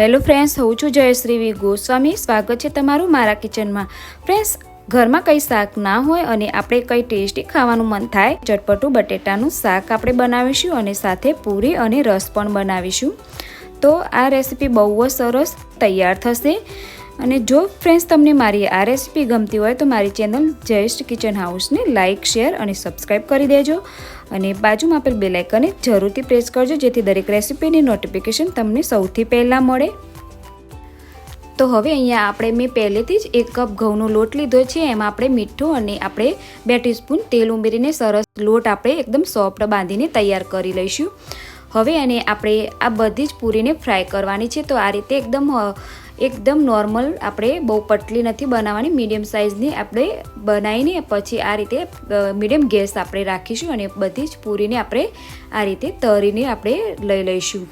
Hello friends, હું છું જયશ્રી વી. ગોસ્વામી. સ્વાગત છે તમારું મારા કિચનમાં. ફ્રેન્ડ્સ, ઘરમાં કંઈ શાક ના હોય અને આપણે કંઈ ટેસ્ટી ખાવાનું મન થાય ચટપટું બટેટાનું શાક આપણે બનાવીશું અને સાથે પૂરી અને રસ પણ બનાવીશું. તો આ રેસીપી બહુ જ સરસ તૈયાર થશે. અને જો ફ્રેન્ડ્સ તમને મારી આ રેસીપી ગમતી હોય તો મારી ચેનલ જયેશ કિચન હાઉસને લાઇક શેર અને સબસ્ક્રાઈબ કરી દેજો. અને બાજુમાં આપેલ બે લાઇકને જરૂરથી પ્રેસ કરજો, જેથી દરેક રેસીપીની નોટિફિકેશન તમને સૌથી પહેલાં મળે. તો હવે અહીંયા આપણે મેં પહેલેથી જ એક કપ ઘઉંનો લોટ લીધો છે. એમાં આપણે મીઠું અને આપણે બે ટીસ્પૂન તેલ ઉમેરીને સરસ લોટ આપણે એકદમ સોફ્ટ બાંધીને તૈયાર કરી લઈશું. હવે એને આપણે આ બધી જ પૂરીને ફ્રાય કરવાની છે. તો આ રીતે એકદમ એકદમ નોર્મલ આપણે બહુ પટલી નથી બનાવવાની મીડિયમ સાઇઝની આપણે બનાવીને પછી આ રીતે મીડિયમ ગેસ આપણે રાખીશું અને બધી જ પૂરીને આપણે આ રીતે તરીને આપણે લઈ લઈશું.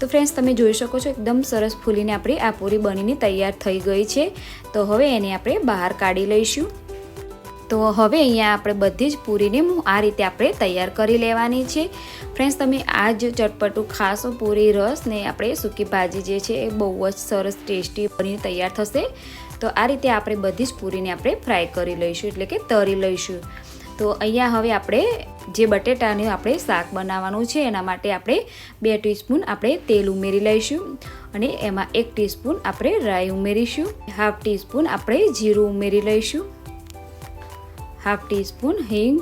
તો ફ્રેન્ડ્સ તમે જોઈ શકો છો એકદમ સરસ ફૂલીને આપણી આ પૂરી બનીને તૈયાર થઈ ગઈ છે. તો હવે એને આપણે બહાર કાઢી લઈશું. તો હવે અહીંયા આપણે બધી જ પૂરીને આ રીતે આપણે તૈયાર કરી લેવાની છે. ફ્રેન્ડ્સ, તમે આ જ ચટપટું ખાસો પૂરી રસ ને આપણે સૂકી ભાજી જે છે એ બહુ જ સરસ ટેસ્ટી બનીને તૈયાર થશે. તો આ રીતે આપણે બધી જ પૂરીને આપણે ફ્રાય કરી લઈશું, એટલે કે તરી લઈશું. તો અહીંયા હવે આપણે જે બટેટાનું આપણે શાક બનાવવાનું છે, એના માટે આપણે બે ટીસ્પૂન આપણે તેલ ઉમેરી લઈશું અને એમાં એક ટીસ્પૂન આપણે રાઈ ઉમેરીશું. હાફ ટીસ્પૂન આપણે જીરું ઉમેરી લઈશું. હાફ ટીસ્પૂન હિંગ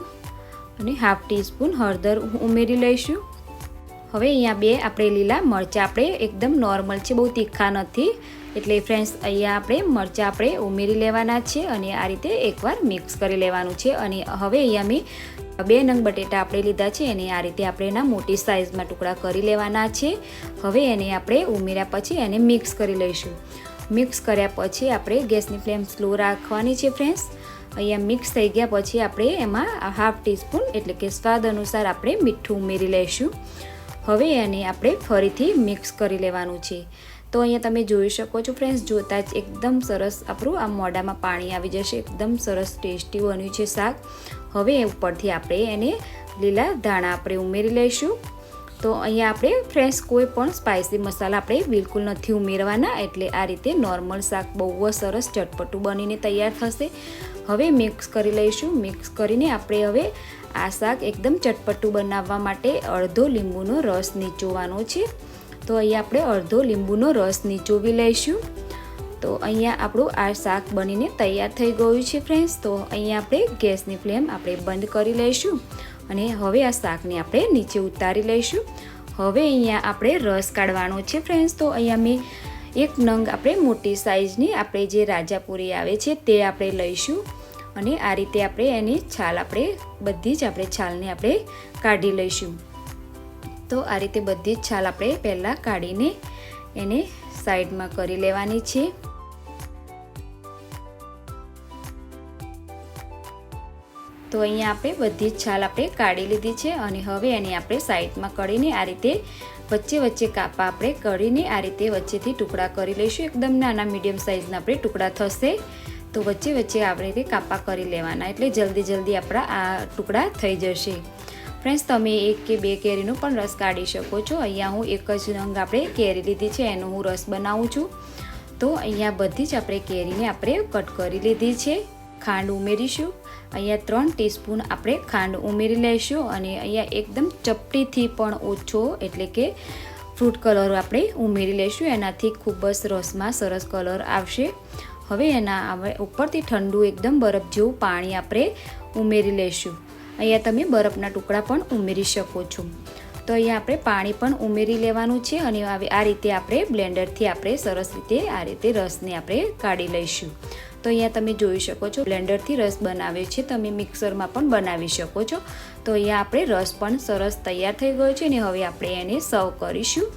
અને હાફ ટીસ્પૂન હળદર ઉમેરી લઈશું. હવે અહીંયા બે આપણે લીલા મરચાં આપણે એકદમ નોર્મલ છે, બહુ તીખા નથી. એટલે ફ્રેન્ડ્સ, અહીંયા આપણે મરચાં આપણે ઉમેરી લેવાના છે અને આ રીતે એકવાર મિક્સ કરી લેવાનું છે. અને હવે અહીંયા મેં બે નંગ બટેટા આપણે લીધા છે અને આ રીતે આપણે એના મોટી સાઇઝમાં ટુકડા કરી લેવાના છે. હવે એને આપણે ઉમેર્યા પછી એને મિક્સ કરી લઈશું. મિક્સ કર્યા પછી આપણે ગેસની ફ્લેમ સ્લો રાખવાની છે, ફ્રેન્ડ્સ. અહીંયા મિક્સ થઈ ગયા પછી આપણે એમાં હાફ ટીસ્પૂન એટલે કે સ્વાદ અનુસાર આપણે મીઠું ઉમેરી લઈશું. હવે એને આપણે ફરીથી મિક્સ કરી લેવાનું છે. તો અહીંયા તમે જોઈ શકો છો ફ્રેન્ડ્સ, જોતા જ એકદમ સરસ આપણું આ મોઢામાં પાણી આવી જશે. એકદમ સરસ ટેસ્ટી બન્યું છે શાક. હવે ઉપરથી આપણે એને લીલા ધાણા આપણે ઉમેરી લઈશું. તો અહીંયા આપણે ફ્રેશ કોઈ પણ સ્પાઇસી મસાલા આપણે બિલકુલ નથી ઉમેરવાના. એટલે આ રીતે નોર્મલ શાક બહુ જ સરસ, ચટપટું બનીને તૈયાર થશે. હવે મિક્સ કરી લઈશું. મિક્સ કરીને આપણે હવે આ શાક એકદમ ચટપટું બનાવવા માટે અડધો લીંબુનો રસ નીચોવાનો છે. તો અહીંયા આપણે અડધો લીંબુનો રસ નીચોવી લઈશું. તો અહીંયા આપણું આ શાક બનીને તૈયાર થઈ ગયું છે ફ્રેન્ડ્સ તો અહીંયા આપણે ગેસની ફ્લેમ આપણે બંધ કરી લઈશું અને હવે આ શાકને આપણે નીચે ઉતારી લઈશું. હવે અહીંયા આપણે રસ કાઢવાનો છે ફ્રેન્ડ્સ તો અહીંયા મેં એક નંગ આપણે મોટી સાઇઝની આપણે જે રાજાપુરી આવે છે તે આપણે લઈશું અને આ રીતે આપણે એની છાલ આપણે બધી જ આપણે છાલને આપણે કાઢી લઈશું. તો આ રીતે બધી જ છાલ આપણે પહેલાં કાઢીને એને સાઈડમાં કરી લેવાની છે. તો અહીંયા આપણે બધી જ છાલ આપણે કાઢી લીધી છે અને હવે એને આપણે સાઈડમાં કરીને આ રીતે વચ્ચે વચ્ચે કાપા આપણે કરીને આ રીતે વચ્ચેથી ટુકડા કરી લઈશું. એકદમ નાના મીડિયમ સાઇઝના આપણે ટુકડા થશે. તો વચ્ચે વચ્ચે આપણે રીતે કાપા કરી લેવાના એટલે જલ્દી જલ્દી આપણા આ ટુકડા થઈ જશે. ફ્રેન્ડ્સ, તમે એક કે બે કેરીનો પણ રસ કાઢી શકો છો. અહીંયા હું એક જ રંગ આપણે કેરી લીધી છે, એનો હું રસ બનાવું છું. તો અહીંયા બધી જ આપણે કેરીને આપણે કટ કરી લીધી છે. ખાંડ ઉમેરીશું. અહીંયા ત્રણ ટીસ્પૂન આપણે ખાંડ ઉમેરી લઈશું અને અહીંયા એકદમ ચપટીથી પણ ઓછો એટલે કે ફ્રૂટ કલર આપણે ઉમેરી લઈશું. એનાથી ખૂબ જ રસમાં સરસ કલર આવશે. હવે એના ઉપરથી ઠંડુ એકદમ બરફ જેવું પાણી આપણે ઉમેરી લઈશું. અહીંયા તમે બરફના ટુકડા પણ ઉમેરી શકો છો. તો અહીંયા આપણે પાણી પણ ઉમેરી લેવાનું છે અને આ રીતે આપણે બ્લેન્ડરથી આપણે સરસ રીતે આ રીતે રસને આપણે કાઢી લઈશું. તો અહીંયા તમે જોઈ શકો છો, બ્લેન્ડરથી રસ બનાવ્યો છે, તમે મિક્સરમાં પણ બનાવી શકો છો. તો અહીંયા આપણે રસ પણ સરસ તૈયાર થઈ ગયો છે અને હવે આપણે એને સર્વ કરીશું.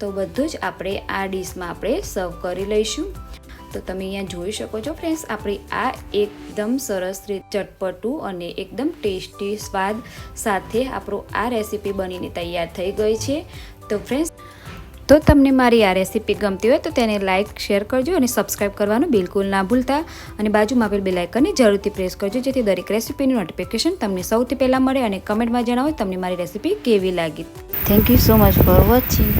તો બધું જ આપણે આ ડીશમાં આપણે સર્વ કરી લઈશું. તો તમે અહીંયા જોઈ શકો છો ફ્રેન્ડ્સ, આપણી આ એકદમ સરસ રીતે ચટપટું અને એકદમ ટેસ્ટી સ્વાદ સાથે આપણું આ રેસીપી બનીને તૈયાર થઈ ગઈ છે. તો ફ્રેન્ડ્સ તો તમને મારી આ રેસીપી ગમતી હોય તો તેને લાઇક શેર કરજો અને સબસ્ક્રાઇબ કરવાનું બિલકુલ ના ભૂલતા. અને બાજુમાં આપેલ બેલાઇકનને જરૂરથી પ્રેસ કરજો, જેથી દરેક રેસીપીની નોટિફિકેશન તમને સૌથી પહેલાં મળે અને કમેન્ટમાં જણાવો તમને મારી રેસીપી કેવી લાગી. Thank you so much for watching